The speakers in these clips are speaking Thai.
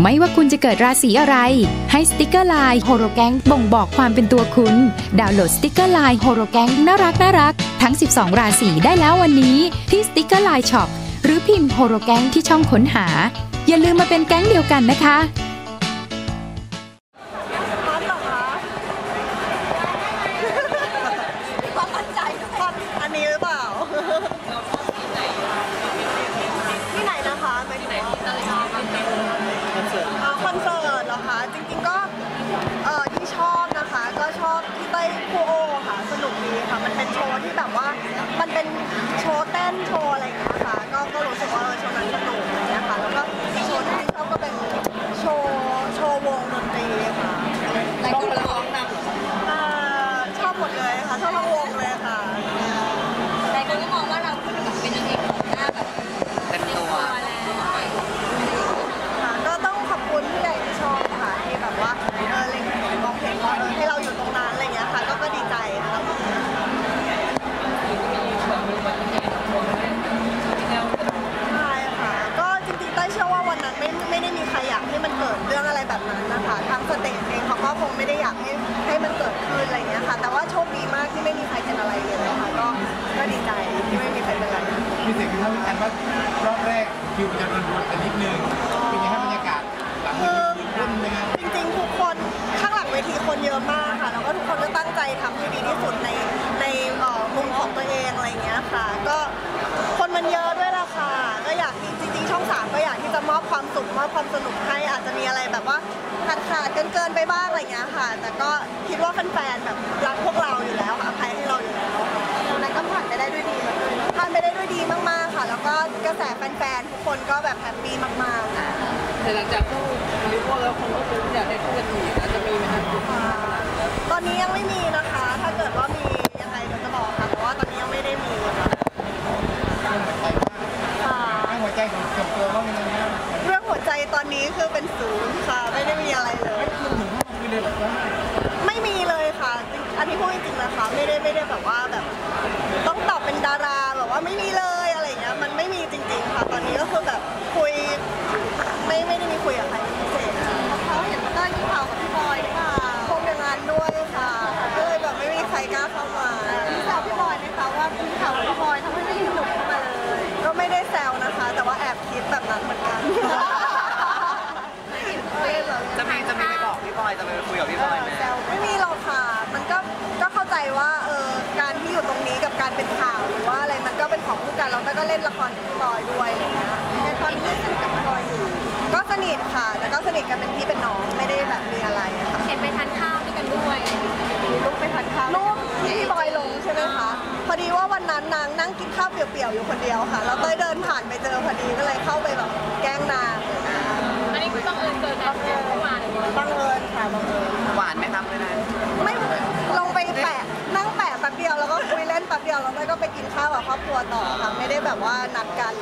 ไม่ว่าคุณจะเกิดราศีอะไร ให้สติกเกอร์ไลน์โฮโรแกงบ่งบอกความเป็นตัวคุณ ดาวน์โหลดสติกเกอร์ไลน์โฮโรแกงน่ารักน่ารักทั้ง 12 ราศีได้แล้ววันนี้ ที่สติกเกอร์ไลน์ช็อปหรือพิมพ์โฮโรแกงที่ช่องค้นหา อย่าลืมมาเป็นแก๊งเดียวกันนะคะ โวิพากษ์วิจารณ์ว่ารอบแรกคิวจะรวนๆกันนิดนึงเป็นยังไงบรรยากาศหลังเวทีรุ่นไหมครับจริงๆทุกคนข้างหลังเวทีคนเยอะมากค่ะ แล้วก็ทุกคนก็ตั้งใจทำให้ดีที่สุดในในเอ่อมุมของตัวเองอะไรอย่างเงี้ยค่ะ ก็คนมันเยอะด้วยล่ะค่ะ ก็อยากจริงๆ ช่องสามก็อยากที่จะมอบความสุขมอบความสนุกให้อาจจะมีอะไรแบบว่าขาดขาดเกินเกินๆไปบ้างอะไรอย่างเงี้ยค่ะ แต่ก็คิดว่าแฟนๆแบบรักพวกเราอยู่แล้ว แสแฟนๆ ทุกคนก็แบบแฮปปี้มากๆค่ะแต่หลังจากคู่มาริโอแล้วคนก็คงอยากให้คู่กันอีกนะจะมีไหมคะตอนนี้ยังไม่มีนะคะ ถ้าเกิดว่ามียังไงเดี๋ยวจะบอกค่ะแต่ว่าตอนนี้ยังไม่ได้มีค่ะค่ะให้หัวใจของกับตัวว่าเป็นยังไงบ้างเรื่องหัวใจตอนนี้คือเป็นศูนย์ค่ะ ไม่ได้มีอะไรเลย มันถึงห้าคืนเลยเหรอวะไม่มีเลยค่ะจริงอันนี้พูดจริงๆนะคะ ไม่ได้ไม่ได้แบบว่า ค่ะตอนนี้ก็คือแบบคุยไม่ไม่ได้มีคุยกับใครเป็นพิเศษค่ะเขาเห็นเต้ยมีข่าวกับพี่บอยหรือเปล่าคงอย่างนั้นด้วยค่ะก็เลยแบบไม่มีใครกล้าเข้ามามีแซวพี่บอยไหมคะว่ามีข่าวกับพี่บอยทำให้ไม่ได้หนุ่มเข้ามาเลย ก็ไม่ได้แซวนะคะ แต่ว่าแอบคิดแบบนั้นเหมือนกันจะมีจะมีไปบอกพี่บอยจะไปคุยกับพี่บอยไหมแซวไม่มีหรอกค่ะ มันก็ก็เข้าใจว่าเออการที่อยู่ตรงนี้กับการเป็นข่าวหรือว่าอะไรมันก็เป็นของคู่กันแล้วก็เล่นละครกับพี่บอยด้วยอะไรเงี้ยใน ตอนนี้ยังสนิทกับพี่บอยอยู่ก็สนิทค่ะแต่ก็สนิทกันเป็นพี่เป็นน้องไม่ได้แบบมีอะไรอะค่ะเห็นไปทานข้าวด้วยกันด้วยมีรูปไปทานข้าวรูปที่พี่บอยลงใช่ไหมคะ พอดีว่าวันนั้นนางนั่งกินข้าวเปรี่ยวๆอยู่คนเดียวค่ะ แล้วเต้ยเดินผ่านไปเจอพอดีก็เลยเข้าไปแบบแกล้งนาง ป๊บเดียวแล้วเต้ยก็ไปกินข้าวกับครอบครัวต่อค่ะไม่ได้แบบว่านัดกัน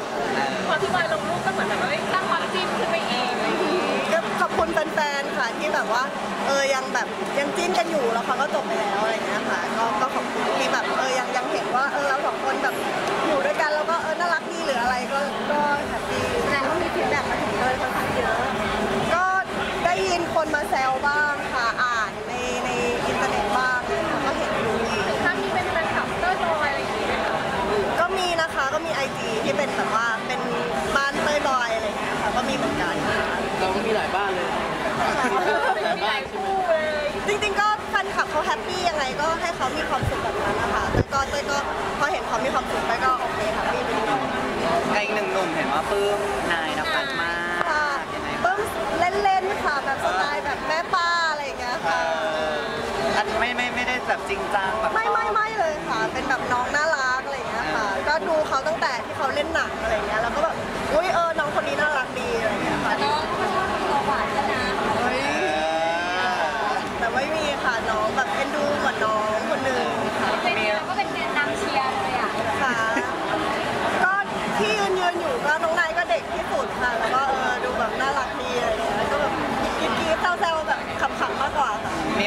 พอที่บอยลงรูปก็เหมือนแบบว่าตั้งความจิ้นขึ้นไปเองก็ขอบคุณแฟนๆค่ะที่แบบว่าเออยังแบบยังจิ้นกันอยู่แล้วเขาก็จบไปแล้วอะไรเงี้ยค่ะก็ก็ขอบคุณที่แบบเออยังยังเห็นว่าเออเราสองคนแบบอยู่ด้วยกันแล้วก็เออน่ารักดีหรืออะไรก็ก็ ฮปปี้ยังไงก็ให้เขามีความสุขแบบนั้นนะคะแต่ก็เต้ยก็พอเห็นเขามีความสุขไปก็โอเคแฮปปี้ไปด้วยกับอีกหนึ่งหนุ่มเห็นว่าปลื้มนายนภัสมากค่ะยังไงปึ้มเล่นๆค่ะแบบสไตล์แบบแม่ป้าอะไรอย่างเงี้ยเอค่ะออันไม่ไม่ไม่ได้แบบจริงจัง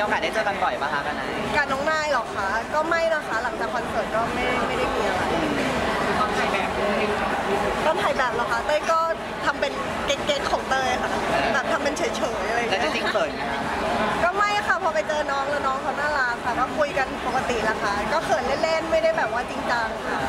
โอกาสได้เจอกันบ่อยปะคะกันไหนการน้องนายเหรอคะ ก็ไม่นะคะ หลังจากคอนเสิร์ตก็ไม่ได้ไม่ได้มีอะไรตอนถ่ายแบบด้วยก็ถ่ายแบบเหรอคะ เต้ยก็ทำเป็นเก๊กๆของเต้ยค่ะ แบบทำกันเฉยๆอะไรอย่างแล้วเงี้จะย จริงเขินไหมคะก็ไม่ค่ะ พอไปเจอน้องแล้วน้องเขาน่ารักค่ะ ก็คุยกันปกติละค่ะ ก็เขินเล่นๆ ไม่ได้แบบว่าจริงจังค่ะ